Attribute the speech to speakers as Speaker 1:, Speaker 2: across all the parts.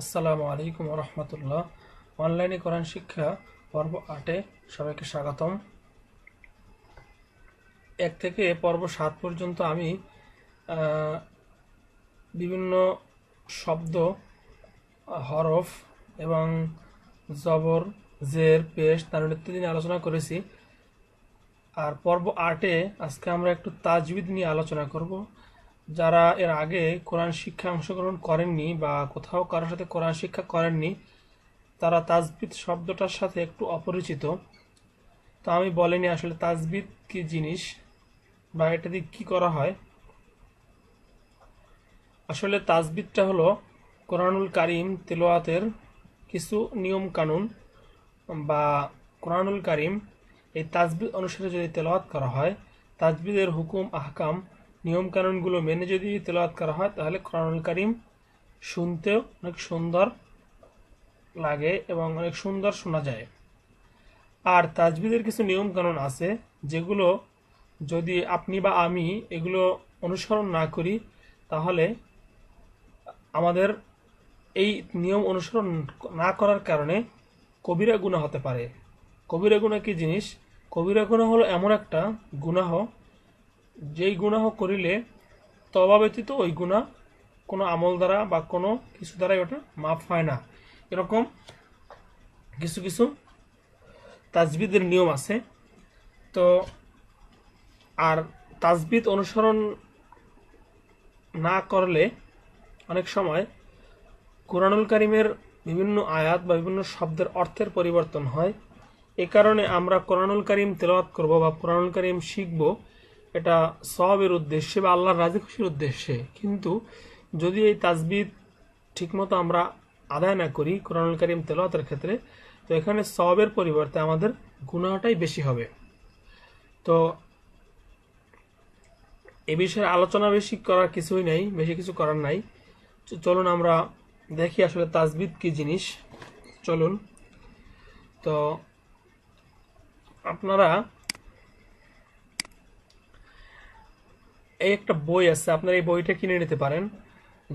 Speaker 1: আসসালামু আলাইকুম রহমতুল্লাহ। অনলাইনে কোরআন শিক্ষা পর্ব আটে সবাইকে স্বাগতম। এক থেকে পর্ব সাত পর্যন্ত আমি বিভিন্ন শব্দ, হরফ এবং জবর, জের, পেশ তার ইত্যাদি নিয়ে আলোচনা করেছি। আর পর্ব আটে আজকে আমরা একটু তাজবিদ নিয়ে আলোচনা করব। যারা এর আগে কোরআন শিক্ষা অংশগ্রহণ করেননি বা কোথাও কারোর সাথে কোরআন শিক্ষা করেননি, তারা তাজবিদ শব্দটার সাথে একটু অপরিচিত। তো আমি বলিনি আসলে তাজবিদ কি জিনিস বা এটা দিয়ে কী করা হয়। আসলে তাজবিদটা হলো কোরআনুল কারিম তেলোয়াতের কিছু নিয়ম কানুন বা কোরআনুল কারিম এই তাজবিদ অনুসারে যদি তেলাওয়াত করা হয়, তাজবিদের হুকুম, আহকাম নিয়ম কানুনগুলো মেনে যদি তেলাওয়াত করা হয়, তাহলে কোরআনুল কারিম শুনতেও অনেক সুন্দর লাগে এবং অনেক সুন্দর শোনা যায়। আর তাজবিদের কিছু নিয়ম কানুন আছে, যেগুলো যদি আপনি বা আমি এগুলো অনুসরণ না করি, তাহলে আমাদের এই নিয়ম অনুসরণ না করার কারণে কবিরা গুণা হতে পারে। কবিরা গুণা কি জিনিস? কবিরা গুণা হলো এমন একটা গুনাহ যেই গুনাহ করিলে তবা ব্যতীত ওই গুণা কোনো আমল দ্বারা বা কোনো কিছু দ্বারাই ওটা মাফ হয় না। এরকম কিছু কিছু তাজবিদের নিয়ম আছে। তো আর তাজবিদ অনুসরণ না করলে অনেক সময় কোরআনুল কারিমের বিভিন্ন আয়াত বা বিভিন্ন শব্দের অর্থের পরিবর্তন হয়। এ কারণে আমরা কোরআনুল কারিম তেলাওয়াত করব বা কোরআনুল কারিম শিখব এটা সবের উদ্দেশ্যে বা আল্লাহর রাজি খুশির উদ্দেশ্যে। কিন্তু যদি এই তাজবিদ ঠিকমতো আমরা আদায় না করি, কোরআনুল কারিম তেলাওয়াতের ক্ষেত্রে, তো এখানে সবের পরিবর্তে আমাদের গুনাহটাই বেশি হবে। তো এ বিষয়ে আলোচনা বেশি করার কিছুই নাই, বেশি কিছু করার নাই। চলুন আমরা দেখি আসলে তাজবিদ কি জিনিস। চলুন। তো আপনারা এই একটা বই আছে, আপনারা এই বইটা কিনে নিতে পারেন,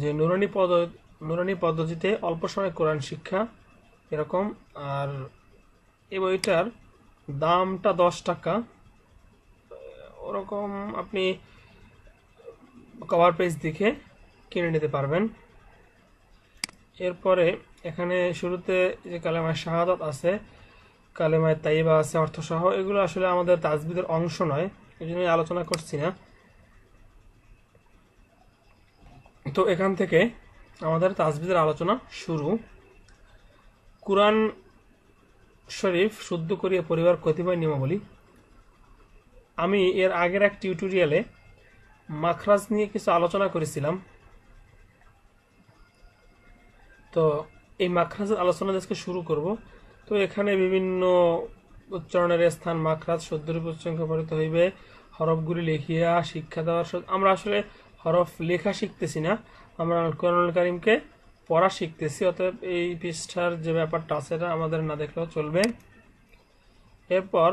Speaker 1: যে নুরানি পদ, নুরানি পদ্ধতিতে অল্প সময় কোরআন শিক্ষা এরকম, আর এই বইটার দামটা দশ টাকা। ওরকম আপনি কভার পেজ দেখে কিনে নিতে পারবেন। এরপরে এখানে শুরুতে যে কালেমায় শাহাদাত আছে, কালেমায় তাইবা আছে, অর্থসহ, এগুলো আসলে আমাদের তাজবিদের অংশ নয় এই জন্য আলোচনা করছি না। তো এখান থেকে আমাদের তাজবিদের আলোচনা শুরু। কুরআন শরীফ শুদ্ধ করিয়া পরিবার কতিপয় নিয়মাবলী। আমি এর আগের এক টিউটোরিয়ালে মাখরাজ নিয়ে কিছু আলোচনা করেছিলাম। তো এই মাখরাজের আলোচনা আজকে শুরু করব। তো এখানে বিভিন্ন উচ্চারণের স্থান মাখরাজ শুদ্ধরূপ উচ্চারণ পরিত হইবে, হরফগুলি লিখিয়া, শিক্ষা দেওয়ার আমরা আসলে হরফ লেখা শিখতেছি না। আমরা কোরআনুল কারিমকে পড়া শিখতেছি, অতএব এই পৃষ্ঠার যে ব্যাপারটা আছে এটা আমাদের না দেখলেও চলবে। এরপর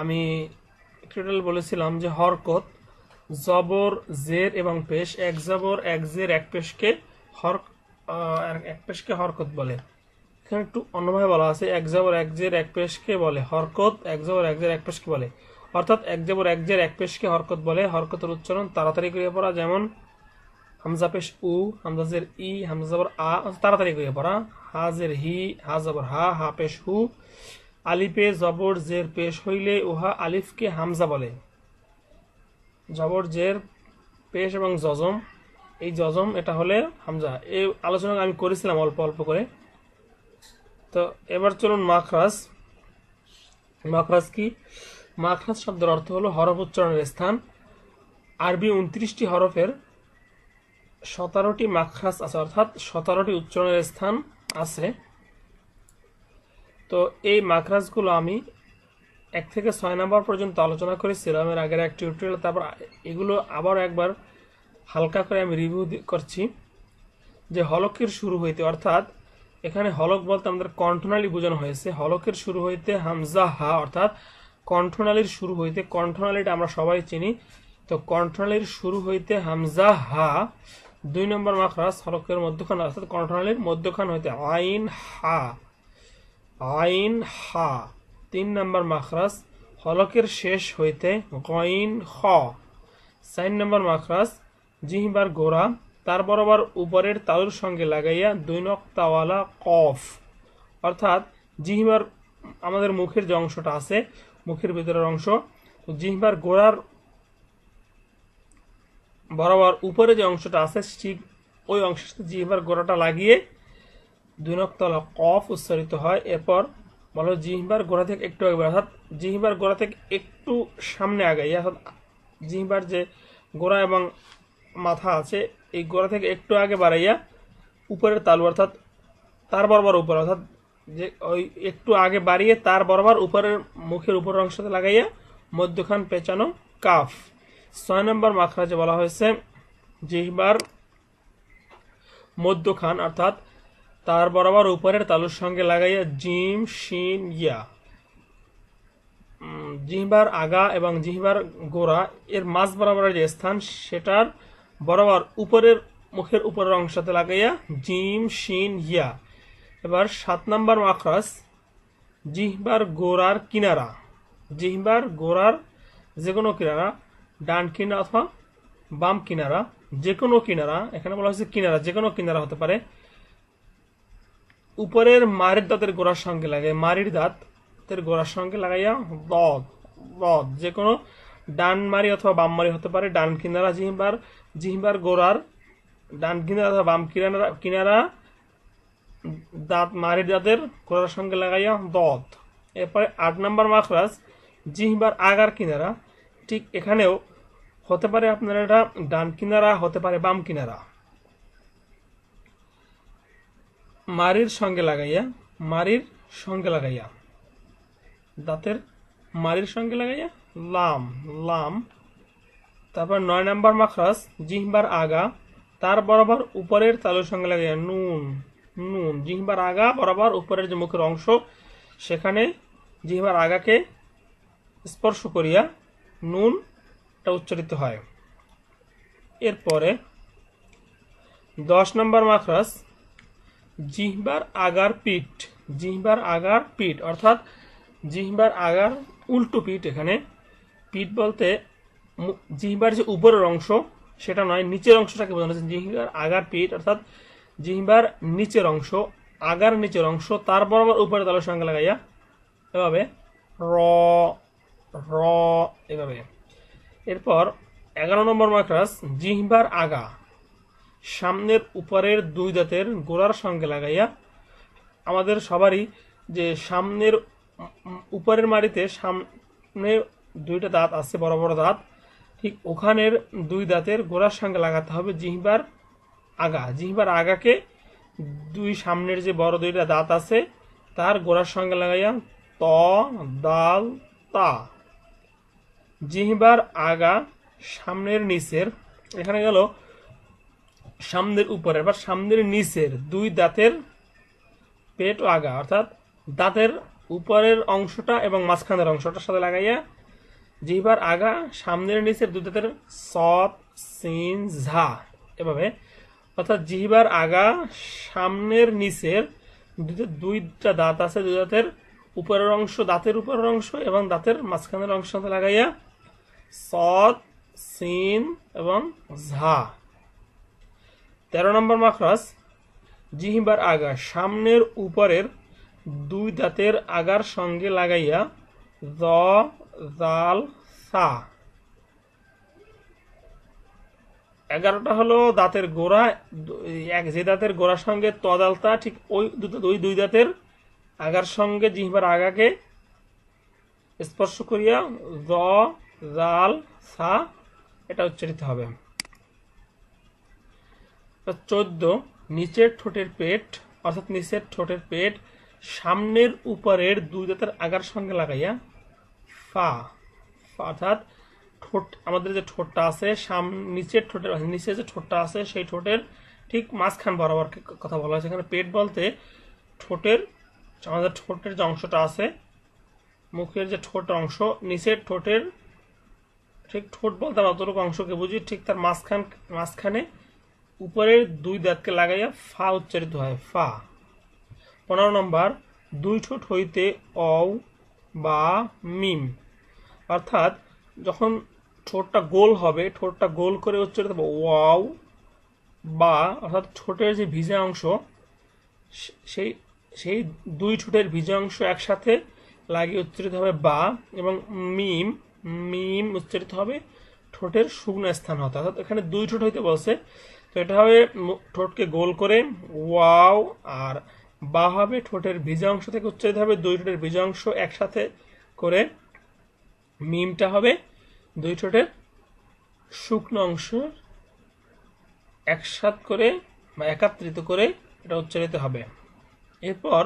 Speaker 1: আমি টিউটোরিয়াল বলেছিলাম যে হরকত, জবর, জের এবং পেশ, এক জবর, এক জের, এক পেশকে হর এক পেশকে হরকত বলে। এখানে একটু অন্যভাবে বলা আছে, এক জবর, এক জের, এক পেশকে বলে হরকত, এক জবর, এক জের, এক পেশকে বলে। অর্থাৎ এক জবর এক জের এক পেশকে হরকত বলে, হরকতের উচ্চারণ তাড়াতাড়ি করে পড়া, যেমন হামজা পেশ উ হামজাজের ই, হামজা জবর আ তাড়াতাড়ি করে পড়া। হাজের হি, হা জবর হা হা পেশ হু। আলিপে জবর জের পেশ হইলে উহা আলিফকে হামজা বলে। জবর জের পেশ এবং জজম, এই জজম এটা হলে হামজা। এই আলোচনা আমি করেছিলাম অল্প অল্প করে। তো এবার চলুন মাখরাজ। মাখরাজ কি? মাখরাজ শব্দের অর্থ হলো হরফ উচ্চারণের স্থান। আরবি উনত্রিশটি হরফের সতেরোটি মাখরাজ আছে, অর্থাৎ সতেরোটি উচ্চারণের স্থান আছে। তো এই মাখরাজগুলো আমি এক থেকে ছয় নম্বর পর্যন্ত আলোচনা করেছিলাম, এর আগের এক টিউটোরিয়াল তারপর এগুলো আবার একবার হালকা করে আমি রিভিউ করছি। যে হলকের শুরু হইতে, অর্থাৎ এখানে হলক বলতে আমাদের কণ্ঠনালী বোঝানো হয়েছে। হলকের শুরু হইতে হামজা, হা, অর্থাৎ কণ্ঠনালীর শুরু হইতে কণ্ঠনালীটা আমরা সবাই চিনি। তো কণ্ঠনালীর শুরু হইতে হামজা, হা, দুই নম্বর মাখরাজ হলকের মধ্যখান, অর্থাৎ কণ্ঠনালীর মধ্যখান হইতে আইন, হা আইন, হা, তিন নম্বর মাখরাজ, হলকের শেষ হইতে গইন, খ, চার নম্বর মাখরাজ, জিহিবার গোড়া, তার বরাবর উপরের তালুর সঙ্গে লাগাইয়া দুই নক্তাওয়ালা কফ, অর্থাৎ জিহিবার আমাদের মুখের যে অংশটা আছে মুখের ভিতরের অংশ। জিহিবার গোড়ার বরাবর উপরে যে অংশটা আছে, ঠিক ওই অংশের সাথে জিহিবার গোড়াটা লাগিয়ে দুই নক্তলা কফ উচ্চারিত হয়। এরপর বলো জিহিবার গোড়া থেকে একটু আগে, অর্থাৎ জিহিবার গোড়া থেকে একটু সামনে আগে অর্থাৎ জিহিবার যে গোড়া এবং মাথা আছে, এই গোড়া থেকে একটু আগে বাড়াইয়া উপরের তালু, অর্থাৎ তার বরাবর উপর, অর্থাৎ যে ওই একটু আগে বাড়িয়ে তার বরাবর উপরের মুখের উপরের অংশতে লাগাইয়া মধ্যখান পেঁচানো কাফ। ছয় নম্বর মাখরাজে বলা হয়েছে জিহবার মধ্যখান, অর্থাৎ তার বরাবর উপরের তালুর সঙ্গে লাগাইয়া জিম, শিন, ইয়া জিহবার আগা এবং জিহবার গোড়া, এর মাঝ বরাবরের যে স্থান, সেটার বরাবর উপরের মুখের উপরের অংশতে লাগাইয়া জিম, শিন, ইয়া এবার সাত নম্বর মাখরাজ, জিহবার গোড়ার কিনারা। জিহবার গোড়ার যে কোনো কিনারা, ডান কিনারা অথবা বাম কিনারা যে কোনো কিনারা, এখানে বলা হয়েছে কিনারা যে কোনো কিনারা হতে পারে। উপরের মারির দাঁতের গোড়ার সঙ্গে লাগে মারির দাঁতের গোড়ার সঙ্গে লাগাইয়া দদ দদ যে কোনো ডান মারি অথবা বাম মারি হতে পারে, ডান কিনারা জিহিবার জিহিবার গোড়ার, ডান কিনারা অথবা বাম কিনারা কিনারা দাঁত মারির দাঁতের গোড়ার সঙ্গে লাগাইয়া দদ এরপরে আট নম্বর মাখরাজ, জিহিবার আগার কিনারা। ঠিক এখানেও হতে পারে আপনার এটা ডান কিনারা, হতে পারে বাম কিনারা। মারির সঙ্গে লাগাইয়া, মারির সঙ্গে লাগাইয়া। দাঁতের মারির সঙ্গে লাগাইয়া, লাম লাম। তারপর নয় নাম্বার মাখরাজ, জিহবার আগা। তার বরাবর উপরের তালুর সঙ্গে লাগাইয়া নুন। নুন জিহবার আগা বরাবর উপরের যে মুখের অংশ, সেখানে জিহবার আগাকে স্পর্শ করিয়া নুন টা উচ্চারিত হয়। এরপরে দশ নম্বর মাখরাজ, জিহবার আগার পিঠ, জিহবার আগার পিঠ, অর্থাৎ জিহবার আগার উল্টো পিঠ এখানে, পিঠ বলতে জিহবার যে উপরের অংশ, সেটা নয়, নিচের অংশটাকে বোঝানো হচ্ছে জিহবার আগার পিঠ, অর্থাৎ জিহবার নিচের অংশ, আগার নিচের অংশ, তার বরাবর উপরে তালের সঙ্গে লাগাইয়া, এভাবে, র র, এভাবে। এরপর এগারো নম্বর মাকরাস জিহবার আগা। সামনের উপরের দুই দাঁতের গোড়ার সঙ্গে লাগাইয়া, আমাদের সবারই যে সামনের উপরের মাড়িতে সামনে দুইটা দাঁত আছে, বড় বড় দাঁত, ঠিক ওখানের দুই দাঁতের গোড়ার সঙ্গে লাগাতে হবে জিহবার আগা। জিহবার আগাকে দুই সামনের যে বড় দুইটা দাঁত আছে, তার গোড়ার সঙ্গে লাগাইয়া ত, দাল, তা। জিহবার আগা সামনের নিচের, এখানে গেল সামনের উপরের বা সামনের নিচের দুই দাঁতের পেট ও আগা, অর্থাৎ দাঁতের উপরের অংশটা এবং মাঝখানের অংশটার সাথে লাগাইয়া জিহবার আগা সামনের নিচের দুই দাঁতের সৎ, সিন, ঝা। এভাবে অর্থাৎ জিহিবার আগা সামনের নিচের দুইটা দাঁত আছে, দুই দাঁতের উপরের অংশ দাঁতের উপরের অংশ এবং দাঁতের মাঝখানের অংশ লাগাইয়া সৎ, সিন এবং ঝা। তেরো নম্বর মাখরাজ, জিহিবার আগা সামনের উপরের দুই দাঁতের আগার সঙ্গে লাগাইয়া জ, জাল, সা। এগারোটা হলো দাঁতের গোড়া, এক যে দাঁতের গোড়ার সঙ্গে তদালতা, ঠিক ওই ওই দুই দাঁতের আগার সঙ্গে জিহবার আগাকে স্পর্শ করিয়া জ জাল সা, এটা উচ্চারিত হবে। চোদ্দ, নিচের ঠোঁটের পেট, অর্থাৎ নিচের ঠোঁটের পেট, সামনের উপরের দুই দাঁতের আগার সঙ্গে লাগাইয়া ফা অর্থাৎ ঠোঁট, আমাদের যে ঠোঁটটা আছে, সাম, নিচের ঠোঁটের নিচে যে ঠোঁটটা আছে, সেই ঠোঁটের ঠিক মাঝখান বরাবর কথা বলা হয়েছে। এখানে পেট বলতে ঠোঁটের, আমাদের ঠোঁটের যে অংশটা আছে, মুখের যে ঠোঁট অংশ, নিচের ঠোঁটের ঠিক ঠোঁট বলতে আমরা অতটুকু অংশকে বুঝি, ঠিক তার মাঝখান, মাঝখানে উপরের দুই দাঁতকে লাগাইয়া ফা উচ্চারিত হয়, ফা। পনেরো নম্বর, দুই ঠোঁট হইতে অ বা মিম। অর্থাৎ যখন ঠোঁটটা গোল হবে, ঠোঁটটা গোল করে উচ্চারিত হবে ওয়াও বা অর্থাৎ ঠোঁটের যে ভিজা অংশ সেই সেই দুই ঠোঁটের ভিজা অংশ একসাথে লাগিয়ে উচ্চারিত হবে বা এবং মিম মিম উচ্চারিত হবে ঠোঁটের শুকনো স্থান হতে। অর্থাৎ এখানে দুই ঠোঁট হইতে বলছে। তো এটা হবে ঠোঁটকে গোল করে ওয়াও আর বা হবে ঠোঁটের ভিজা অংশ থেকে উচ্চারিত হবে দুই ঠোঁটের ভিজা অংশ একসাথে করে মিমটা হবে। দুই ঠোঁটের শুকনো অংশ একসাথ করে বা একাত্রিত করে এটা উচ্চারিত হবে। এরপর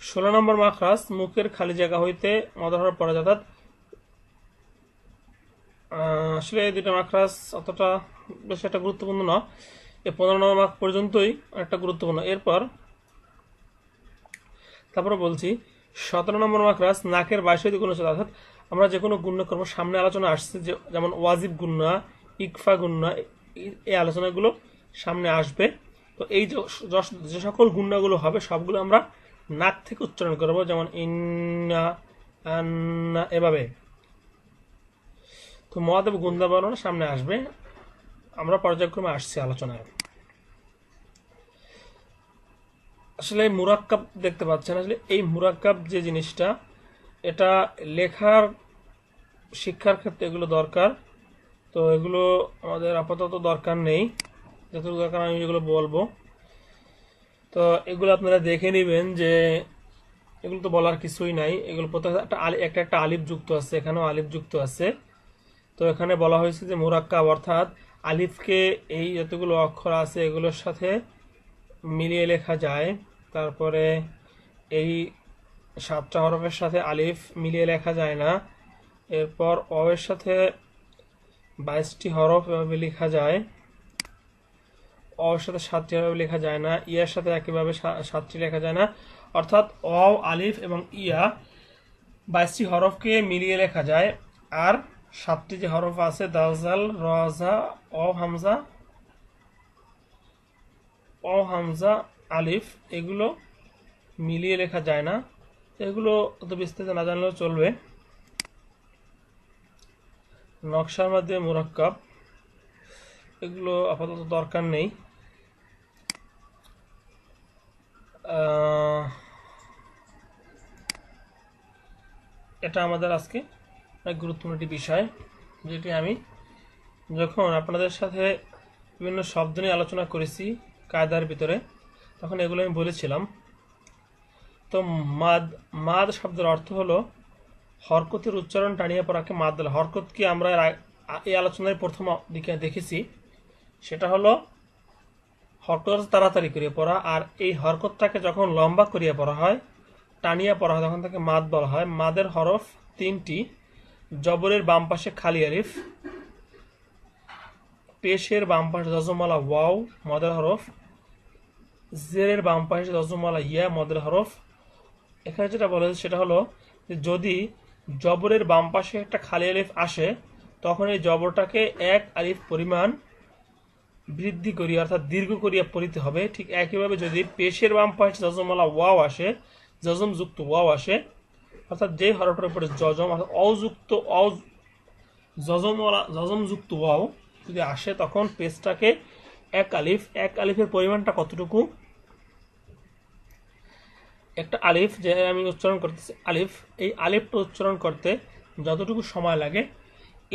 Speaker 1: ষোলো নম্বর মাখরাস মুখের খালি জায়গা হইতে মদর হওয়ার পরে অর্থাৎ আসলে এই দুটো মাখরাস অতটা বেশ একটা গুরুত্বপূর্ণ না এই পনেরো নম্বর মাখ পর্যন্তই একটা গুরুত্বপূর্ণ। এরপর তারপরে বলছি সতেরো নম্বর মাখরাস নাকের বাইশে গুণ আছে অর্থাৎ আমরা যে কোনো গুণ্য করব সামনে আলোচনা আসছে, যে যেমন ওয়াজিব গুন্না ইকফা গুন্না এই- আলোচনাগুলো সামনে আসবে। তো এই যে সকল গুন্নাগুলো হবে, সবগুলো আমরা নাক থেকে উচ্চারণ করব, যেমন ইন্না, আন্না, এভাবে। তো মহাদেব গুন্দা বর্ণনা সামনে আসবে। আমরা পর্যায়ক্রমে আসছি আলোচনায়। আসলে মুরাক্কাব দেখতে পাচ্ছেন। আসলে এই মুরাক্কাব যে জিনিসটা, এটা লেখার শিক্ষার ক্ষেত্রে এগুলো দরকার। তো এগুলো আমাদের আপাতত দরকার নেই। যতটুকু দরকার আমি এগুলো বলব। তো এগুলো আপনারা দেখে নেবেন যে এগুলো তো বলার কিছুই নাই। এগুলো আলি, একটা একটা আলিফ যুক্ত আছে, এখানেও আলিফ যুক্ত আছে। তো এখানে বলা হয়েছে যে মুরাক্কাব অর্থাৎ আলিফকে এই যতগুলো অক্ষর আছে এগুলোর সাথে মিলিয়ে লেখা যায়। তারপরে এই সাতটা হরফের সাথে আলিফ মিলিয়ে লেখা যায় না। এরপর অ এর সাথে বাইশটি হরফ এভাবে লেখা যায়। অ এর সাথে সাতটি হরফ লেখা যায় না। ইয়ার সাথে একইভাবে সাতটি লেখা যায় না। অর্থাৎ অ, আলিফ এবং ইয়া বাইশটি হরফকে মিলিয়ে লেখা যায়। আর সাতটি যে হরফ আছে দাজাল রাজা, অ, হামজা অ, হামজা, আলিফ, এগুলো মিলিয়ে লেখা যায় না। এগুলো অত বিস্তারিত না জানলেও চলবে। নকশার মাধ্যমে মুরাক্কাব। এগুলো আপাতত দরকার নেই। এটা আমাদের আজকে অনেক গুরুত্বপূর্ণ একটি বিষয়, যেটি আমি যখন আপনাদের সাথে বিভিন্ন শব্দ নিয়ে আলোচনা করেছি কায়দার ভিতরে, তখন এগুলো আমি বলেছিলাম। তো মাদ মাদ শব্দের অর্থ হলো হরকতের উচ্চারণ টানিয়ে পড়াকে মাদ বলে। হরকত কি আমরা এই আলোচনায় প্রথম দিকে দেখেছি। সেটা হলো হরকত তাড়াতাড়ি করিয়ে পড়া আর এই হরকতটাকে যখন লম্বা করিয়ে পড়া হয়, টানিয়ে পড়া হয়, তখন তাকে মাদ বলা হয়। মাদের হরফ তিনটি, জবরের বাম পাশে খালি আলিফ পেশের বাম পাশে যজমালা ওয়াও, মদের হরফ। জেরের বাম পাশে যজমালা ইয়া, মদের হরফ। এখানে যেটা বলা সেটা হলো যদি জবরের বাম পাশে একটা খালি আলিফ আসে, তখন এই জবরটাকে এক আলিফ পরিমাণ বৃদ্ধি করি অর্থাৎ দীর্ঘ করিয়া পড়িতে হবে। ঠিক একইভাবে যদি পেশের বাম পাশে যজমালা ওয়াও আসে যজম যুক্ত ওয়াও আসে, অর্থাৎ যে হরফটার উপরে জজম অর্থাৎ অযুক্ত অ যজমওয়ালা যজমযুক্ত ওয়াও যদি আসে, তখন পেজটাকে এক আলিফ, এক আলিফের পরিমাণটা কতটুকু? একটা আলিফ যে আমি উচ্চারণ করতেছি, আলিফ, এই আলিফটা উচ্চারণ করতে যতটুকু সময় লাগে,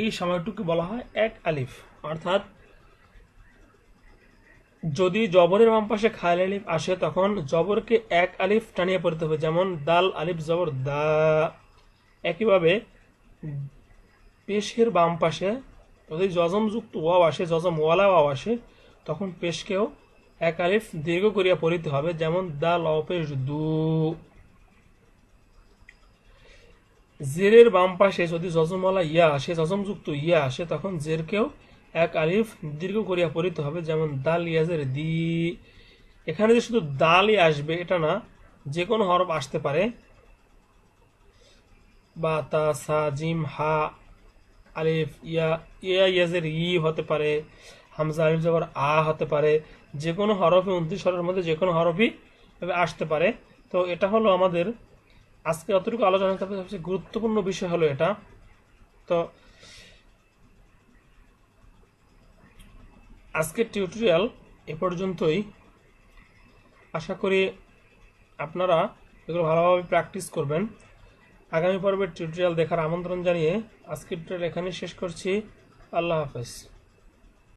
Speaker 1: এই সময়টুকু বলা হয় এক আলিফ। অর্থাৎ, যদি জবরের বাম পাশে খায়াল আলিফ আসে, তখন জবরকে এক আলিফ টানিয়ে পড়তে হবে, যেমন দাল, আলিফ, জবর, দা। একইভাবে, পেশের বাম পাশে যদি যজমযুক্ত ওয়াও আসে যজম ওয়ালা ওয়াও আসে, তখন পেশকেও এক আলিফ দীর্ঘ করিয়া পড়িতে হবে, যেমন দা পেশ দু। জেরের বাম পাশে যদি যজমওয়ালা ইয়া আসে, যজমযুক্ত ইয়া আসে, তখন জেরকেও এক আলিফ দীর্ঘ করিয়া পড়িতে হবে, যেমন দাল ইয়াজের দি। এখানে যে শুধু দালই আসবে, এটা না, যে কোনো হরফ আসতে পারে। বা তা, সা, জিম, হা আলিফ, ইয়া ইয়া ইয়াজের, ই হতে পারে, হামজা, আলিফ জবর, আ হতে পারে যে কোনো হরফে উনত্রিশ হরফের মধ্যে যে কোনো হরফই আসতে পারে। তো এটা হলো আমাদের আজকে অতটুকু আলোচনা করতে সবচেয়ে গুরুত্বপূর্ণ বিষয় হলো এটা। তো আজকের টিউটোরিয়াল এ পর্যন্তই। আশা করি আপনারা এগুলো ভালোভাবে প্র্যাকটিস করবেন। আগামী পর্বের টিউটোরিয়াল দেখার আমন্ত্রণ জানিয়ে আজকের টিউটোরিয়াল এখানে শেষ করছি। আল্লাহ হাফেজ।